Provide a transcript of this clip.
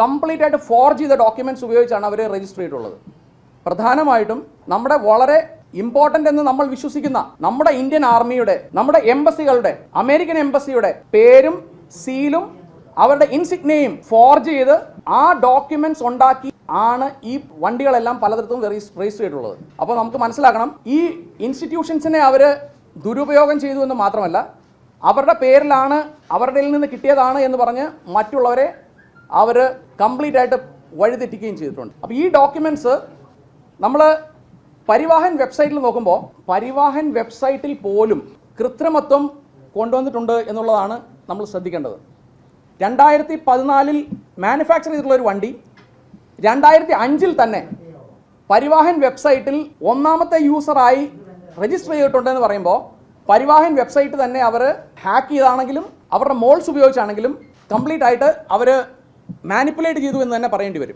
Complete ആയിട്ട് forge ചെയ്ത documents ഉപയോഗിച്ചാണ് അവർ രജിസ്റ്റർ ചെയ്തിട്ടുള്ളത്. പ്രധാനമായിട്ടും നമ്മുടെ വളരെ ഇമ്പോർട്ടന്റ് എന്ന് നമ്മൾ വിശ്വസിക്കുന്ന നമ്മുടെ ഇന്ത്യൻ ആർമിയുടെ നമ്മുടെ എംബസികളുടെ അമേരിക്കൻ എംബസിയുടെ പേരും സീലും അവരുടെ ഇൻസിഗ്നയും ഫോർജ് ചെയ്ത് ആ ഡോക്യുമെന്റ്സ് ഉണ്ടാക്കി ആണ് ഈ വണ്ടികളെല്ലാം പലതരത്തും രജിസ്റ്റർ ചെയ്തിട്ടുള്ളത്. അപ്പോൾ നമുക്ക് മനസ്സിലാക്കണം ഈ ഇൻസ്റ്റിറ്റ്യൂഷൻസിനെ അവർ ദുരുപയോഗം ചെയ്തു എന്ന് മാത്രമല്ല അവരുടെ പേരിലാണ് അവരുടെ നിന്ന് കിട്ടിയതാണ് എന്ന് പറഞ്ഞ് മറ്റുള്ളവരെ അവർ കംപ്ലീറ്റ് ആയിട്ട് വഴിതെറ്റിക്കുകയും ചെയ്തിട്ടുണ്ട്. അപ്പോൾ ഈ ഡോക്യുമെന്റ്സ് നമ്മൾ പരിവാഹൻ വെബ്സൈറ്റിൽ നോക്കുമ്പോൾ പരിവാഹൻ വെബ്സൈറ്റിൽ പോലും കൃത്രിമത്വം കൊണ്ടുവന്നിട്ടുണ്ട് എന്നുള്ളതാണ് നമ്മൾ ശ്രദ്ധിക്കേണ്ടത്. രണ്ടായിരത്തി പതിനാലിൽ മാനുഫാക്ചർ ചെയ്തിട്ടുള്ള ഒരു വണ്ടി രണ്ടായിരത്തി അഞ്ചിൽ തന്നെ പരിവാഹൻ വെബ്സൈറ്റിൽ ഒന്നാമത്തെ യൂസറായി രജിസ്റ്റർ ചെയ്തിട്ടുണ്ട് എന്ന് പറയുമ്പോൾ പരിവാഹൻ വെബ്സൈറ്റ് തന്നെ അവർ ഹാക്ക് ചെയ്താണെങ്കിലും അവരുടെ മോൾസ് ഉപയോഗിച്ചാണെങ്കിലും കംപ്ലീറ്റ് ആയിട്ട് അവർ മാനിപ്പുലേറ്റ് ചെയ്തു എന്ന് തന്നെ പറയേണ്ടി വരും.